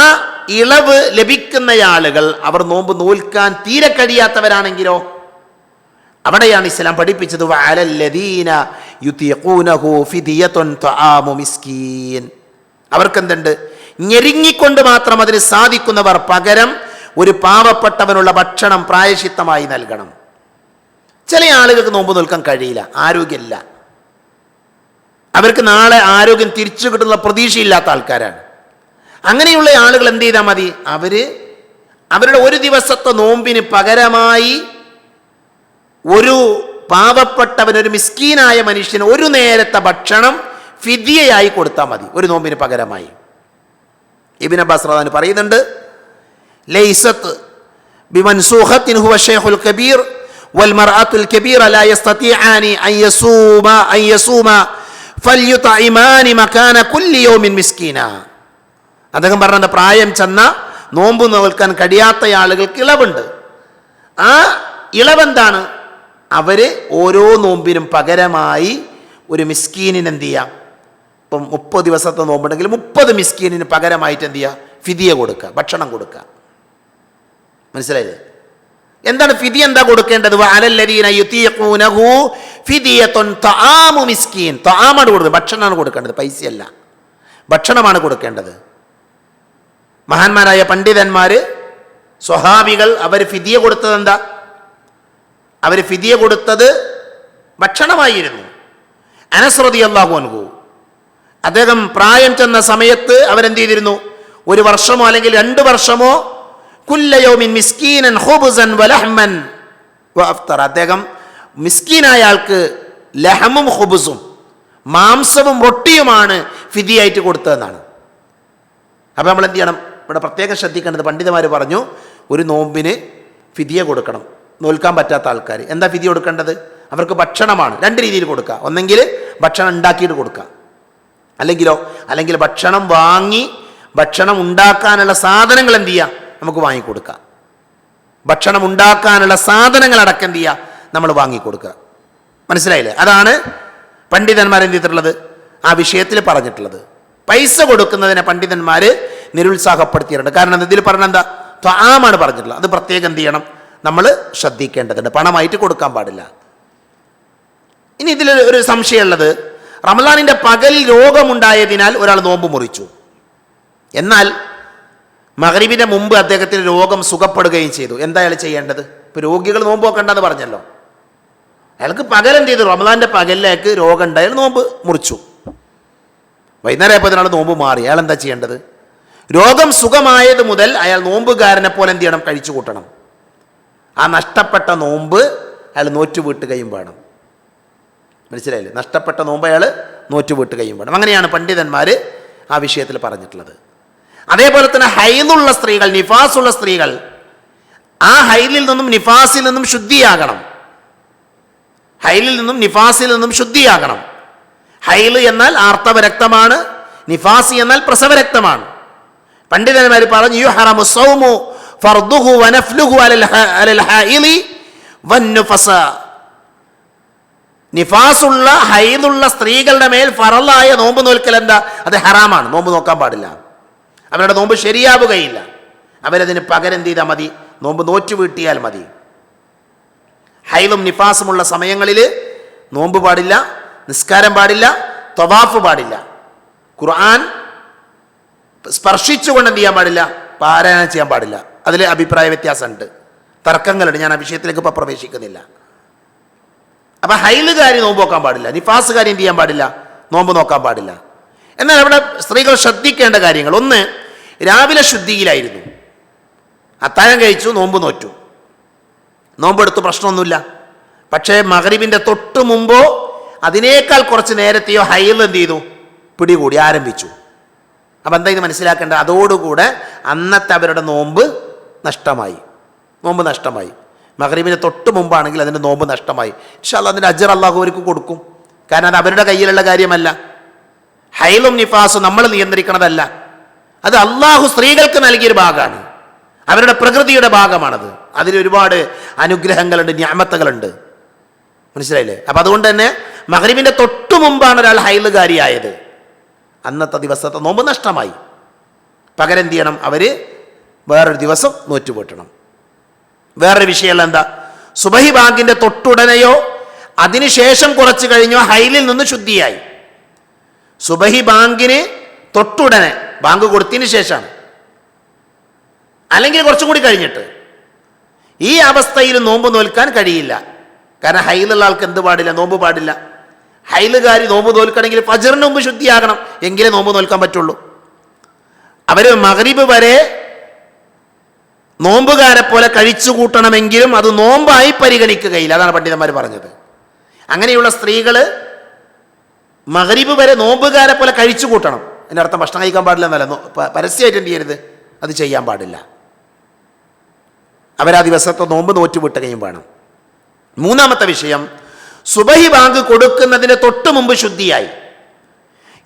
ഇളവ് ലഭിക്കുന്ന ആളുകൾ അവർ നോമ്പ് നോൽക്കാൻ തീരെ കഴിയാത്തവരാണെങ്കിലോ? അവിടെയാണ് ഇസ്ലാം പഠിപ്പിച്ചത്. അവർക്കെന്തുണ്ട്? ഞെരുങ്ങിക്കൊണ്ട് മാത്രം അതിന് സാധിക്കുന്നവർ പകരം ഒരു പാവപ്പെട്ടവനുള്ള ഭക്ഷണം പ്രായശിത്തമായി നൽകണം. ചില ആളുകൾക്ക് നോമ്പ് നിൽക്കാൻ കഴിയില്ല ആരോഗ്യമില്ല. അവർക്ക് നാളെ ആരോഗ്യം തിരിച്ചു കിട്ടുന്ന പ്രതീക്ഷയില്ലാത്ത ആൾക്കാരാണ്. അങ്ങനെയുള്ള ആളുകൾ എന്ത് ചെയ്താൽ മതി? അവർ അവരുടെ ഒരു ദിവസത്തെ നോമ്പിന് പകരമായി ഒരു പാവപ്പെട്ടവൻ ഒരു മിസ്കീനായ മനുഷ്യന് ഒരു നേരത്തെ ഭക്ഷണം ഫിദിയയായി കൊടുത്താൽ മതി ഒരു നോമ്പിന് പകരമായി. ഇബിൻ അബ്ബാസ് റദാൻ പറയുന്നുണ്ട് ലൈസത്ത് ബിമൻസൂഖത്തിൻ ഹുവ ഷൈഖുൽ കബീർ والمرأة الكبيرة لا يستطيعان أن يصوم أن يصوم فليطعمان مكان كل يوم مسكينا അദ്ദേഹം പറഞ്ഞത് പ്രായം ചെന്ന നോമ്പ് നോൽക്കാൻ കഴിയാത്ത ആളുകൾക്ക് ഇളവുണ്ട് ആ ഇളവെന്താണ് അവര് ഓരോ നോമ്പിനും പകരമായി ഒരു മിസ്കീനിന് എന്ത് ചെയ്യാം ഇപ്പം മുപ്പത് ദിവസത്തെ നോമ്പുണ്ടെങ്കിൽ മുപ്പത് മിസ്കീനിന് പകരമായിട്ട് എന്ത് ചെയ്യുക? ഫിതിയ കൊടുക്കുക. ഭക്ഷണം കൊടുക്കുക. മനസ്സിലായില്ലേ? എന്താണ് ഫിതി എന്താ കൊടുക്കേണ്ടത്? മിസ്കീൻ. താമാണ് കൊടുക്കുന്നത്. ഭക്ഷണമാണ് കൊടുക്കേണ്ടത്. പൈസയല്ല. ഭക്ഷണമാണ് കൊടുക്കേണ്ടത്. മഹാന്മാരായ പണ്ഡിതന്മാർ സ്വഹാബികൾ അവർ ഫിദിയ കൊടുത്തത് എന്താ? അവർ ഫിദിയ കൊടുത്തത് ഭക്ഷണമായിരുന്നു. അനസ്രതി അള്ളാഹു അൻഹു അദ്ദേഹം പ്രായം ചെന്ന സമയത്ത് അവരെന്ത് ചെയ്തിരുന്നു ഒരു വർഷമോ അല്ലെങ്കിൽ രണ്ട് വർഷമോ കുല്ലയോമിൻ മിസ്കീനൻ ഹുബുസൻ വലഹ്മൻ അദ്ദേഹം മിസ്കീനായ ആൾക്ക് ലഹമും ഹുബുസും മാംസവും റൊട്ടിയുമാണ് ഫിദിയായിട്ട് കൊടുത്തതെന്നാണ് അപ്പോൾ നമ്മൾ എന്ത് ചെയ്യണം? ഇവിടെ പ്രത്യേകം ശ്രദ്ധിക്കേണ്ടത് പണ്ഡിതന്മാർ പറഞ്ഞു ഒരു നോമ്പിന് ഫിതിയ കൊടുക്കണം. നോൽക്കാൻ പറ്റാത്ത ആൾക്കാർ എന്താ ഫിതി കൊടുക്കേണ്ടത്? അവർക്ക് ഭക്ഷണമാണ്. രണ്ട് രീതിയിൽ കൊടുക്കുക ഒന്നെങ്കിൽ ഭക്ഷണം ഉണ്ടാക്കിയിട്ട് കൊടുക്കുക അല്ലെങ്കിലോ? അല്ലെങ്കിൽ ഭക്ഷണം വാങ്ങി ഭക്ഷണം ഉണ്ടാക്കാനുള്ള സാധനങ്ങൾ എന്ത് ചെയ്യുക നമുക്ക് വാങ്ങിക്കൊടുക്കുക ഭക്ഷണം ഉണ്ടാക്കാനുള്ള സാധനങ്ങൾ അടക്കം എന്ത് ചെയ്യുക നമ്മൾ വാങ്ങിക്കൊടുക്കുക. മനസ്സിലായില്ലേ? അതാണ് പണ്ഡിതന്മാർ എന്ത് ചെയ്തിട്ടുള്ളത്? ആ വിഷയത്തിൽ പറഞ്ഞിട്ടുള്ളത്. പൈസ കൊടുക്കുന്നതിനെ പണ്ഡിതന്മാർ നിരുത്സാഹപ്പെടുത്തിയിട്ടുണ്ട്. കാരണം ഇതിൽ പറഞ്ഞ എന്താ? ത്വാമാണ് പറഞ്ഞിട്ടുള്ളത്. അത് പ്രത്യേകം എന്ത് ചെയ്യണം? നമ്മൾ ശ്രദ്ധിക്കേണ്ടതുണ്ട്. പണമായിട്ട് കൊടുക്കാൻ പാടില്ല. ഇനി ഇതിൽ ഒരു സംശയമുള്ളത്. റമദാനിന്റെ പകലിൽ രോഗമുണ്ടായതിനാൽ ഒരാൾ നോമ്പ് മുറിച്ചു. എന്നാൽ മകരീബിന്റെ മുമ്പ് അദ്ദേഹത്തിന് രോഗം സുഖപ്പെടുകയും ചെയ്തു. എന്താ അയാൾ ചെയ്യേണ്ടത്? ഇപ്പോൾ രോഗികൾ നോമ്പ് വെക്കണ്ടെന്ന് പറഞ്ഞല്ലോ. അയാൾക്ക് പകൽ എന്ത് ചെയ്തു? റമദാന്റെ പകലിലേക്ക് രോഗം ഉണ്ടായാൽ നോമ്പ് മുറിച്ചു. വൈകുന്നേരം ആയപ്പോൾ അയാൾ നോമ്പ് മാറി. അയാൾ എന്താ ചെയ്യേണ്ടത്? രോഗം സുഖമായത് മുതൽ അയാൾ നോമ്പുകാരനെ പോലെ എന്ത് ചെയ്യണം? കഴിച്ചു കൂട്ടണം. ആ നഷ്ടപ്പെട്ട നോമ്പ് അയാൾ നോറ്റുവീട്ടുകയും വേണം. മനസ്സിലായില്ലേ? നഷ്ടപ്പെട്ട നോമ്പ് അയാൾ നോറ്റു കഴിയും വേണം. അങ്ങനെയാണ് പണ്ഡിതന്മാർ ആ വിഷയത്തിൽ പറഞ്ഞിട്ടുള്ളത്. അതേപോലെ തന്നെ ഹൈലുള്ള സ്ത്രീകൾ നിഫാസുള്ള സ്ത്രീകൾ ആ ഹൈലിൽ നിന്നും നിഫാസിൽ നിന്നും ശുദ്ധിയാകണം. ഹൈലിൽ നിന്നും നിഫാസിൽ നിന്നും ശുദ്ധിയാകണം. ഹൈൽ എന്നാൽ ആർത്തവരക്തമാണ് നിഫാസി എന്നാൽ പ്രസവരക്തമാണ്. പണ്ഡിതന്മാർ പറഞ്ഞു യു ഹറമു സൗമു ഫർദുഹു വനഫ്ലുഹു അലൽ അലൽ ഹൈലി വന്നുഫസ നിഫാസുള്ള ഹൈദുള്ള സ്ത്രീകളുടെ മേൽ ഫറലായ നോമ്പ് നോൽക്കൽ എന്താ? അത് ഹറാമാണ്. നോമ്പ് നോക്കാൻ പാടില്ല. അവരുടെ നോമ്പ് ശരിയാവുകയില്ല. അവരതിന് പകരം ചെയ്താൽ മതി? നോമ്പ് നോറ്റു വീട്ടിയാൽ മതി. ഹൈദും നിഫാസുമുള്ള സമയങ്ങളിൽ നോമ്പ് പാടില്ല നിസ്കാരം പാടില്ല തൊവാഫ് പാടില്ല. ഖുർആൻ സ്പർശിച്ചുകൊണ്ട് എന്ത് ചെയ്യാൻ പാടില്ല? പാരായണം ചെയ്യാൻ പാടില്ല. അതിൽ അഭിപ്രായ വ്യത്യാസമുണ്ട്. തർക്കങ്ങളുണ്ട്. ഞാൻ ആ വിഷയത്തിലേക്ക് ഇപ്പോൾ പ്രവേശിക്കുന്നില്ല. അപ്പം ഹൈലുകാരി നോമ്പ് നോക്കാൻ പാടില്ല നിഫാസുകാരി എന്ത് ചെയ്യാൻ പാടില്ല? നോമ്പ് നോക്കാൻ പാടില്ല. എന്നാൽ അവിടെ സ്ത്രീകൾ ശ്രദ്ധിക്കേണ്ട കാര്യങ്ങൾ. ഒന്ന് രാവിലെ ശുദ്ധിയിലായിരുന്നു. അത്താഴം കഴിച്ചു നോമ്പ് നോറ്റു. നോമ്പെടുത്ത് പ്രശ്നമൊന്നുമില്ല. പക്ഷേ മകരീബിന്റെ തൊട്ട് മുമ്പോ അതിനേക്കാൾ കുറച്ച് നേരത്തെയോ ഹൈൽ എന്ത് ചെയ്തു? പിടികൂടി ആരംഭിച്ചു. അപ്പം എന്താ ഇത് മനസ്സിലാക്കേണ്ടത്? അതോടുകൂടെ അന്നത്തെ അവരുടെ നോമ്പ് നഷ്ടമായി. നോമ്പ് നഷ്ടമായി. മകരീബിന് തൊട്ട് മുമ്പാണെങ്കിൽ അതിന്റെ നോമ്പ് നഷ്ടമായി. ഇൻഷാല്ല അതിന്റെ അജർ അള്ളാഹു അവർക്ക് കൊടുക്കും. കാരണം അത് അവരുടെ കയ്യിലുള്ള കാര്യമല്ല. ഹൈലും നിഫാസും നമ്മൾ നിയന്ത്രിക്കണതല്ല. അത് അള്ളാഹു സ്ത്രീകൾക്ക് നൽകിയൊരു ഭാഗമാണ്. അവരുടെ പ്രകൃതിയുടെ ഭാഗമാണത്. അതിൽ ഒരുപാട് അനുഗ്രഹങ്ങളുണ്ട് ഞാമത്തകളുണ്ട്. മനസ്സിലായില്ലേ? അപ്പം അതുകൊണ്ട് തന്നെ മഹരീബിന്റെ തൊട്ടു മുമ്പാണ് ഒരാൾ ഹൈലുകാരിയായത്. അന്നത്തെ ദിവസത്തെ നോമ്പ് നഷ്ടമായി. പകരം ചെയ്യണം? അവർ വേറൊരു ദിവസം നോറ്റുപൂട്ടണം വേറൊരു വിഷയമല്ല എന്താ? സുബഹി ബാങ്കിന്റെ തൊട്ടുടനെയോ അതിനുശേഷം കുറച്ച് കഴിഞ്ഞോ ഹൈലിൽ നിന്ന് ശുദ്ധിയായി. സുബഹി ബാങ്കിന് തൊട്ടുടനെ ബാങ്ക് കൊടുത്തതിന് ശേഷമാണ്. അല്ലെങ്കിൽ കുറച്ചും കൂടി കഴിഞ്ഞിട്ട്. ഈ അവസ്ഥയിൽ നോമ്പ് നോൽക്കാൻ കഴിയില്ല. കാരണം ഹൈലുള്ള ആൾക്ക് എന്ത് പാടില്ല? നോമ്പ് പാടില്ല. ഹൈലുകാരി നോമ്പ് നോൽക്കണമെങ്കിൽ ഫജറിന് മുമ്പ് ശുദ്ധിയാകണം. എങ്കിലേ നോമ്പ് നോൽക്കാൻ പറ്റുള്ളൂ. അവർ മകരീബ് വരെ നോമ്പുകാരെ പോലെ കഴിച്ചു കൂട്ടണമെങ്കിലും അത് നോമ്പായി പരിഗണിക്കുകയില്ല. അതാണ് പണ്ഡിതന്മാർ പറഞ്ഞത്. അങ്ങനെയുള്ള സ്ത്രീകൾ മകരീബ് വരെ നോമ്പുകാരെ പോലെ കഴിച്ചു കൂട്ടണം. എന്റെ അർത്ഥം ഭക്ഷണം കഴിക്കാൻ പാടില്ല എന്നല്ല. പരസ്യമായിട്ട് ചെയ്യരുത്? അത് ചെയ്യാൻ പാടില്ല. അവരാ ദിവസത്തെ നോമ്പ് നോറ്റുവിട്ടുകയും വേണം. മൂന്നാമത്തെ വിഷയം സുബഹി ബാങ്ക് കൊടുക്കുന്നതിന് തൊട്ട് മുമ്പ് ശുദ്ധിയായി.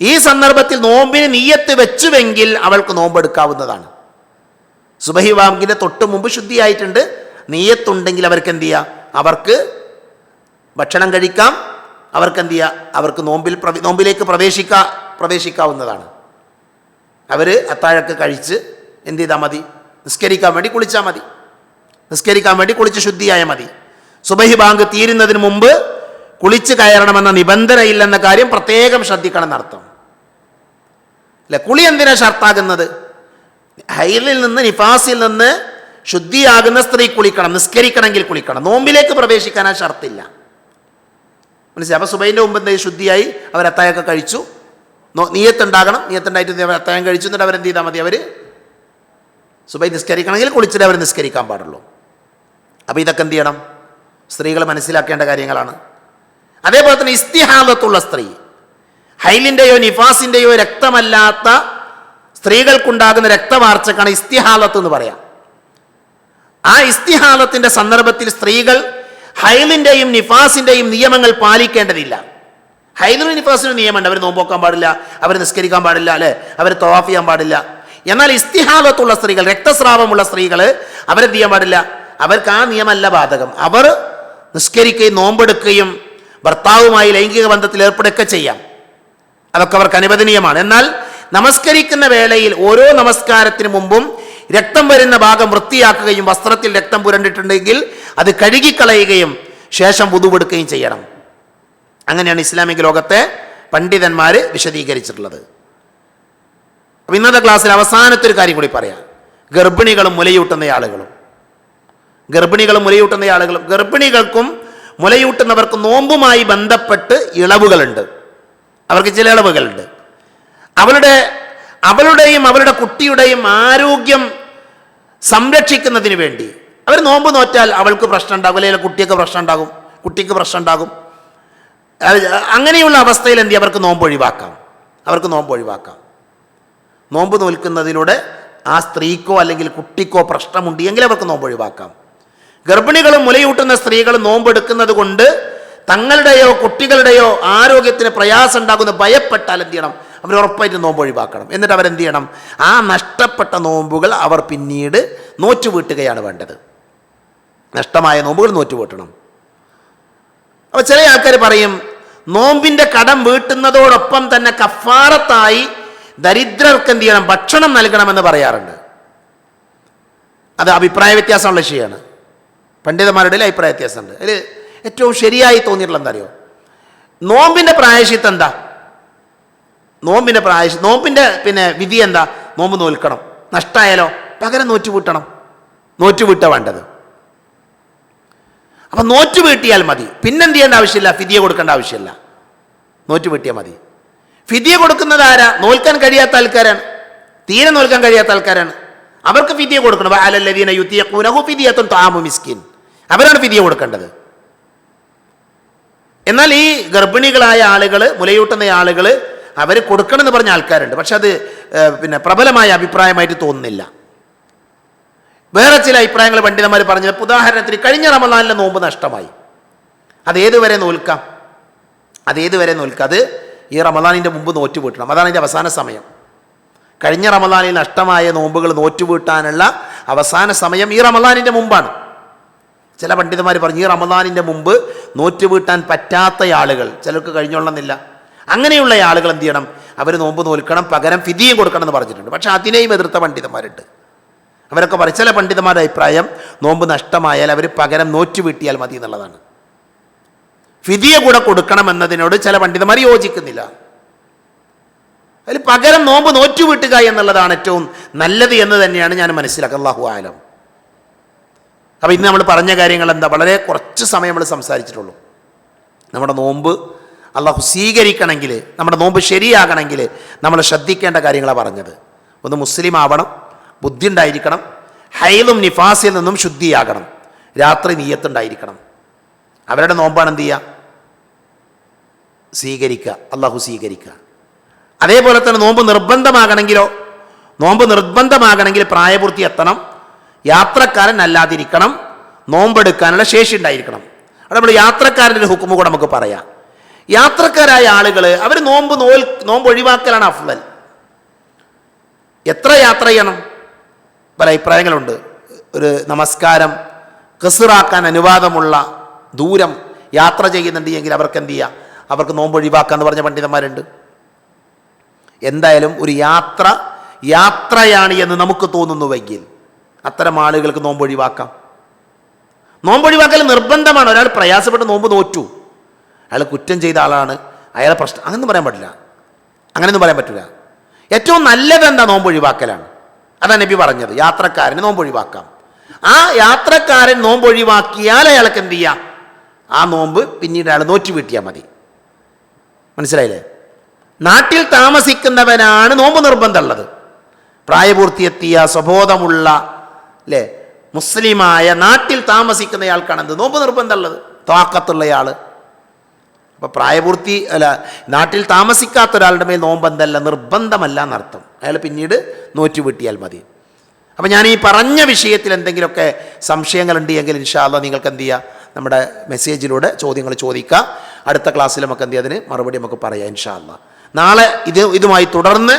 ഈ സന്ദർഭത്തിൽ നോമ്പിന് നീയത്ത് വെച്ചുവെങ്കിൽ അവൾക്ക് നോമ്പെടുക്കാവുന്നതാണ്. സുബഹി വാങ്കിന്റെ തൊട്ട് മുമ്പ് ശുദ്ധിയായിട്ടുണ്ട്. നീയത്തുണ്ടെങ്കിൽ അവർക്ക് എന്ത് ചെയ്യാം? അവർക്ക് ഭക്ഷണം കഴിക്കാം. അവർക്ക് എന്ത് ചെയ്യാം? അവർക്ക് നോമ്പിൽ പ്രവേ- നോമ്പിലേക്ക് പ്രവേശിക്കാ പ്രവേശിക്കാവുന്നതാണ്. അവർ അത്താഴക്ക് കഴിച്ച് എന്ത് ചെയ്താൽ മതി? നിസ്കരിക്കാൻ വേണ്ടി കുളിച്ചാൽ മതി. നിസ്കരിക്കാൻ വേണ്ടി കുളിച്ച് ശുദ്ധിയായ മതി. സുബഹി ബാങ്ക് തീരുന്നതിന് മുമ്പ് കുളിച്ച് കയറണമെന്ന നിബന്ധനയില്ലെന്ന കാര്യം പ്രത്യേകം ശ്രദ്ധിക്കണം എന്നർത്ഥം. അല്ല? കുളി എന്തിനാണ് ഷർത്താകുന്നത്? ഹൈലിൽ നിന്ന് നിഫാസിൽ നിന്ന് ശുദ്ധിയാകുന്ന സ്ത്രീ കുളിക്കണം നിസ്കരിക്കണമെങ്കിൽ കുളിക്കണം. നോമ്പിലേക്ക് പ്രവേശിക്കാൻ ആ ഷർത്തില്ല. മനസ്സിലായി? അപ്പോൾ സുബൈന്റെ മുമ്പ് എന്തെങ്കിലും ശുദ്ധിയായി അവർ അത്തായൊക്കെ കഴിച്ചു. നീയത്തുണ്ടാകണം. നീയത്തുണ്ടായിട്ട് അവർ അത്തായം കഴിച്ചു എന്നിട്ട് അവരെന്ത് ചെയ്താൽ മതി? അവർ സുബൈ നിസ്കരിക്കണമെങ്കിൽ കുളിച്ചിട്ട് അവർ നിസ്കരിക്കാൻ പാടുള്ളൂ. അപ്പോൾ ഇതൊക്കെ എന്ത് ചെയ്യണം? സ്ത്രീകൾ മനസ്സിലാക്കേണ്ട കാര്യങ്ങളാണ്. അതേപോലെ തന്നെ ഇസ്തിഹാദത്തുള്ള സ്ത്രീ. ഹൈലിന്റെയോ നിഫാസിന്റെയോ രക്തമല്ലാത്ത സ്ത്രീകൾക്കുണ്ടാകുന്ന രക്തവാർച്ചക്കാണ് ഇസ്തിഹാലത്ത് എന്ന് പറയാം. ആ ഇസ്തിഹാലത്തിന്റെ സന്ദർഭത്തിൽ സ്ത്രീകൾ ഹൈലിന്റെയും നിഫാസിന്റെയും നിയമങ്ങൾ പാലിക്കേണ്ടതില്ല. ഹൈലിനും നിഫാസിനും നിയമമുണ്ട് അവർ നോമ്പോക്കാൻ പാടില്ല അവർ നിസ്കരിക്കാൻ പാടില്ല അല്ലെ? അവർ തവാഫ് ചെയ്യാൻ പാടില്ല. എന്നാൽ ഇസ്തിഹാലത്തുള്ള സ്ത്രീകൾ രക്തസ്രാവമുള്ള സ്ത്രീകൾ അവരെന്ത് ചെയ്യാൻ പാടില്ല? അവർക്ക് ആ നിയമമല്ല ബാധകം. അവർ നിസ്കരിക്കുകയും നോമ്പെടുക്കുകയും ഭർത്താവുമായി ലൈംഗിക ബന്ധത്തിൽ ഏർപ്പെടുകയൊക്കെ ചെയ്യാം. അതൊക്കെ അവർക്ക് അനുവദനീയമാണ്. എന്നാൽ നമസ്കരിക്കുന്ന വേളയിൽ ഓരോ നമസ്കാരത്തിന് മുമ്പും രക്തം വരുന്ന ഭാഗം വൃത്തിയാക്കുകയും വസ്ത്രത്തിൽ രക്തം പുരണ്ടിട്ടുണ്ടെങ്കിൽ അത് കഴുകിക്കളയുകയും ശേഷം പുതുവെടുക്കുകയും ചെയ്യണം. അങ്ങനെയാണ് ഇസ്ലാമിക ലോകത്തെ പണ്ഡിതന്മാർ വിശദീകരിച്ചിട്ടുള്ളത്. അപ്പം ഇന്നത്തെ ക്ലാസ്സിൽ അവസാനത്തെ ഒരു കാര്യം കൂടി പറയാം. ഗർഭിണികളും മുലയൂട്ടുന്ന ആളുകളും. ഗർഭിണികളും മുലയൂട്ടുന്ന ആളുകളും ഗർഭിണികൾക്കും മുലയൂട്ടുന്നവർക്കും നോമ്പുമായി ബന്ധപ്പെട്ട് ഇളവുകളുണ്ട്. അവർക്ക് ചില ഇളവുകളുണ്ട്. അവളുടെ അവളുടെയും അവളുടെ കുട്ടിയുടെയും ആരോഗ്യം സംരക്ഷിക്കുന്നതിന് വേണ്ടി. അവർ നോമ്പ് നോറ്റാൽ അവൾക്ക് പ്രശ്നം ഉണ്ടാകും അല്ലെങ്കിൽ കുട്ടിക്ക് പ്രശ്നം ഉണ്ടാകും കുട്ടിക്ക് പ്രശ്നം ഉണ്ടാകും അങ്ങനെയുള്ള അവസ്ഥയിൽ എന്ത്? അവർക്ക് നോമ്പ് ഒഴിവാക്കാം. അവർക്ക് നോമ്പ് ഒഴിവാക്കാം. നോമ്പ് നോൽക്കുന്നതിലൂടെ ആ സ്ത്രീക്കോ അല്ലെങ്കിൽ കുട്ടിക്കോ പ്രശ്നമുണ്ട് എങ്കിൽ അവർക്ക് നോമ്പ് ഒഴിവാക്കാം. ഗർഭിണികളും മുലയൂട്ടുന്ന സ്ത്രീകൾ നോമ്പെടുക്കുന്നത് കൊണ്ട് തങ്ങളുടെയോ കുട്ടികളുടെയോ ആരോഗ്യത്തിന് പ്രയാസം ഉണ്ടാകുന്ന ഭയപ്പെട്ടാൽ എന്ത് ചെയ്യണം? അവർ ഉറപ്പായിട്ട് നോമ്പ് ഒഴിവാക്കണം. എന്നിട്ട് അവരെന്ത് ചെയ്യണം? ആ നഷ്ടപ്പെട്ട നോമ്പുകൾ അവർ പിന്നീട് നോറ്റു വീട്ടുകയാണ് വേണ്ടത്. നഷ്ടമായ നോമ്പുകൾ നോറ്റു വീട്ടണം. അപ്പോൾ ചില ആൾക്കാർ പറയും നോമ്പിന്റെ കടം വീട്ടുന്നതോടൊപ്പം തന്നെ കഫാറത്തായി ദരിദ്രർക്ക് എന്ത് ചെയ്യണം? ഭക്ഷണം നൽകണമെന്ന് പറയാറുണ്ട്. അത് അഭിപ്രായ വ്യത്യാസമുള്ള വിഷയമാണ്. പണ്ഡിതന്മാരുടെ അഭിപ്രായ വ്യത്യാസമുണ്ട്. അതിൽ ഏറ്റവും ശരിയായി തോന്നിയിട്ടുള്ള എന്താ അറിയോ? നോമ്പിന്റെ പ്രായശിത്ത് എന്താ? നോമ്പിന്റെ പ്രായ നോമ്പിന്റെ പിന്നെ വിധി എന്താ? നോമ്പ് നോൽക്കണം. നഷ്ടമായാലോ പകരം നോറ്റ് വീട്ടണം നോറ്റ് വീട്ട വേണ്ടത്. അപ്പം നോറ്റ് വീട്ടിയാൽ മതി. പിന്നെന്ത് ചെയ്യേണ്ട ആവശ്യമില്ല? ഫിതിയെ കൊടുക്കേണ്ട ആവശ്യമില്ല. നോറ്റ് വീട്ടിയാൽ മതി. ഫിദിയ കൊടുക്കുന്നത് ആരാ? നോൽക്കാൻ കഴിയാത്ത ആൾക്കാരാണ്. തീരെ നോൽക്കാൻ കഴിയാത്ത ആൾക്കാരാണ്. അവർക്ക് ഫിതിയെ കൊടുക്കണം. അലല്ലദീന മിസ്കിൻ. അവരാണ് ഫിതിയെ കൊടുക്കേണ്ടത്. എന്നാൽ ഈ ഗർഭിണികളായ ആളുകൾ മുലയൂട്ടുന്ന ആളുകൾ അവർ കൊടുക്കണമെന്ന് പറഞ്ഞ ആൾക്കാരുണ്ട്. പക്ഷെ അത് പിന്നെ പ്രബലമായ അഭിപ്രായമായിട്ട് തോന്നുന്നില്ല. വേറെ ചില അഭിപ്രായങ്ങൾ പണ്ഡിതന്മാർ പറഞ്ഞത് ഉദാഹരണത്തിന് കഴിഞ്ഞ റമദാനിലെ നോമ്പ് നഷ്ടമായി. അത് ഏതുവരെ നോൽക്കാം? അത് ഏതുവരെ നോൽക്കാം? അത് ഈ റമദാനിന്റെ മുമ്പ് നോറ്റ് വീട്ടണം അതാണ് അതിന്റെ അവസാന സമയം. കഴിഞ്ഞ റമദാനിൽ നഷ്ടമായ നോമ്പുകൾ നോറ്റുവീട്ടാനുള്ള അവസാന സമയം ഈ റമദാനിന്റെ മുമ്പാണ്. ചില പണ്ഡിതന്മാർ പറഞ്ഞു ഈ റമദാനിന്റെ മുമ്പ് നോറ്റുവീട്ടാൻ പറ്റാത്ത ആളുകൾ ചിലർക്ക് കഴിഞ്ഞോളണമെന്നില്ല അങ്ങനെയുള്ള ആളുകൾ എന്ത് ചെയ്യണം? അവർ നോമ്പ് നോൽക്കണം പകരം ഫിതിയും കൊടുക്കണം എന്ന് പറഞ്ഞിട്ടുണ്ട്. പക്ഷേ അതിനെയും എതിർത്ത പണ്ഡിതന്മാരുണ്ട്. അവരൊക്കെ പറയും ചില പണ്ഡിതന്മാരുടെ അഭിപ്രായം നോമ്പ് നഷ്ടമായാൽ അവർ പകരം നോറ്റ് വീട്ടിയാൽ മതി എന്നുള്ളതാണ്. ഫിദിയ കൂടെ കൊടുക്കണം എന്നതിനോട് ചില പണ്ഡിതന്മാർ യോജിക്കുന്നില്ല. അതിൽ പകരം നോമ്പ് നോറ്റു വീട്ടുക എന്നുള്ളതാണ് ഏറ്റവും നല്ലത് എന്ന് തന്നെയാണ് ഞാൻ മനസ്സിലാക്കുക അള്ളാഹു ആലം അപ്പോൾ ഇന്ന് നമ്മൾ പറഞ്ഞ കാര്യങ്ങൾ എന്താ? വളരെ കുറച്ച് സമയം നമ്മൾ സംസാരിച്ചിട്ടുള്ളൂ. നമ്മുടെ നോമ്പ് അള്ളാഹു സ്വീകരിക്കണമെങ്കിൽ നമ്മുടെ നോമ്പ് ശരിയാകണമെങ്കിൽ നമ്മൾ ശ്രദ്ധിക്കേണ്ട കാര്യങ്ങളാണ് പറഞ്ഞത്. ഒന്ന് മുസ്ലിം ആവണം ബുദ്ധി ഉണ്ടായിരിക്കണം ഹൈലും നിഫാസിൽ നിന്നും ശുദ്ധിയാകണം രാത്രി നീയത്തുണ്ടായിരിക്കണം. അവരുടെ നോമ്പാണ് എന്ത് ചെയ്യുക സ്വീകരിക്കുക അള്ളാഹു സ്വീകരിക്കുക. അതേപോലെ തന്നെ നോമ്പ് നിർബന്ധമാകണമെങ്കിലോ നോമ്പ് നിർബന്ധമാകണമെങ്കിൽ പ്രായപൂർത്തി എത്തണം യാത്രക്കാരൻ അല്ലാതിരിക്കണം നോമ്പെടുക്കാനുള്ള ശേഷി ഉണ്ടായിരിക്കണം. അവിടെ നമ്മൾ യാത്രക്കാരന്റെ ഹുക്കുമ കൂടെ നമുക്ക് പറയാം. യാത്രക്കാരായ ആളുകൾ അവർ നോമ്പ് നോൽ നോമ്പ് ഒഴിവാക്കലാണ് അഫ്ലൽ എത്ര യാത്ര ചെയ്യണം? പല അഭിപ്രായങ്ങളുണ്ട്. ഒരു നമസ്കാരം കസിറാക്കാൻ അനുവാദമുള്ള ദൂരം യാത്ര ചെയ്യുന്നുണ്ട് എങ്കിൽ അവർക്ക് എന്ത് ചെയ്യുക അവർക്ക് നോമ്പ് ഒഴിവാക്കാന്ന് പറഞ്ഞ പണ്ഡിതന്മാരുണ്ട്. എന്തായാലും ഒരു യാത്ര യാത്രയാണ് എന്ന് നമുക്ക് തോന്നുന്നുവെങ്കിൽ അത്തരം ആളുകൾക്ക് നോമ്പ് ഒഴിവാക്കാം. നോമ്പ് ഒഴിവാക്കൽ നിർബന്ധമാണ്. ഒരാൾ പ്രയാസപ്പെട്ട് നോമ്പ് നോറ്റു. അയാൾ കുറ്റം ചെയ്ത ആളാണ്. അയാളെ പ്രശ്നം അങ്ങനെയൊന്നും പറയാൻ പറ്റില്ല. അങ്ങനെയൊന്നും പറയാൻ പറ്റില്ല ഏറ്റവും നല്ലത് എന്താ? നോമ്പ് ഒഴിവാക്കലാണ്. അതാണ് നബി പറഞ്ഞത്. യാത്രക്കാരന് നോമ്പ് ഒഴിവാക്കാം. ആ യാത്രക്കാരൻ നോമ്പ് ഒഴിവാക്കിയാൽ അയാൾക്ക് എന്ത് ചെയ്യാം? ആ നോമ്പ് പിന്നീട് അയാൾ നോറ്റ് വീട്ടിയാൽ മതി. മനസ്സിലായില്ലേ? നാട്ടിൽ താമസിക്കുന്നവനാണ് നോമ്പ് നിർബന്ധമുള്ളത്. പ്രായപൂർത്തിയെത്തിയ സ്വബോധമുള്ള അല്ലേ മുസ്ലിമായ നാട്ടിൽ താമസിക്കുന്നയാൾക്കാണ് എന്ത്? നോമ്പ് നിർബന്ധമുള്ളത്. താക്കത്തുള്ളയാൾ അപ്പോൾ പ്രായപൂർത്തി അല്ല നാട്ടിൽ താമസിക്കാത്ത ഒരാളുടെ മേൽ നോമ്പെന്തല്ല നിർബന്ധമല്ല എന്നർത്ഥം. അയാൾ പിന്നീട് നോറ്റ് വീട്ടിയാൽ മതി. അപ്പോൾ ഞാൻ ഈ പറഞ്ഞ വിഷയത്തിൽ എന്തെങ്കിലുമൊക്കെ സംശയങ്ങളുണ്ട് എങ്കിൽ ഇൻഷാല്ല നിങ്ങൾക്ക് എന്ത് ചെയ്യുക നമ്മുടെ മെസ്സേജിലൂടെ ചോദ്യങ്ങൾ ചോദിക്കുക അടുത്ത ക്ലാസ്സിൽ നമുക്ക് എന്ത് ചെയ്യുക അതിന് മറുപടി നമുക്ക് പറയാം ഇൻഷാല്ല നാളെ ഇത് ഇതുമായി തുടർന്ന്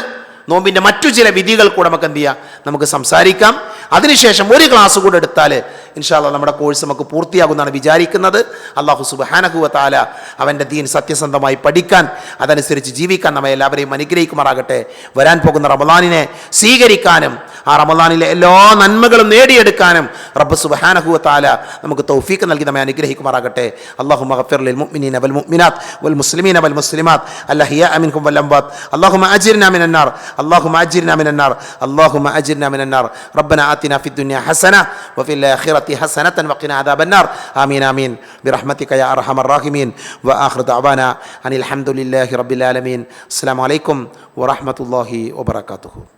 നോമ്പിന്റെ മറ്റു ചില വിധികൾ കൂടെ നമുക്ക് എന്ത് ചെയ്യാം? നമുക്ക് സംസാരിക്കാം. അതിനുശേഷം ഒരു ക്ലാസ് കൂടെ എടുത്താൽ ഇൻഷാല്ല നമ്മുടെ കോഴ്സ് നമുക്ക് പൂർത്തിയാകുമെന്നാണ് വിചാരിക്കുന്നത്. അള്ളാഹു സുബാനഹുവത്താല അവന്റെ ദീൻ സത്യസന്ധമായി പഠിക്കാൻ അതനുസരിച്ച് ജീവിക്കാൻ നമ്മെ എല്ലാവരെയും അനുഗ്രഹിക്കുമാറാകട്ടെ. വരാൻ പോകുന്ന റമദാനിനെ സ്വീകരിക്കാനും ആ റമദാനിലെ എല്ലാ നന്മകളും നേടിയെടുക്കാനും റബ്ബ് സുബാനഹുവ താല നമുക്ക് തൗഫീക്ക് നൽകി നമ്മെ അനുഗ്രഹിക്കുമാറാകട്ടെ അള്ളാഹു മഹഫിർ ലിൽ മുഅ്മിനീന വൽ മുഅ്മിനാത്ത് വൽ മുസ്ലിമീന വൽ മുസ്ലിമാത്ത് അല്ലഹിയ അമിൻകും വൽ അംവാത്ത് اللهم أجرنا من النار اللهم أجرنا من النار اللهم أجرنا من النار ربنا آتنا في الدنيا حسنة وفي الآخرة حسنة وقنا عذاب النار آمين آمين برحمتك يا أرحم الراحمين وآخر دعوانا أن الحمد لله رب العالمين السلام عليكم ورحمة الله وبركاته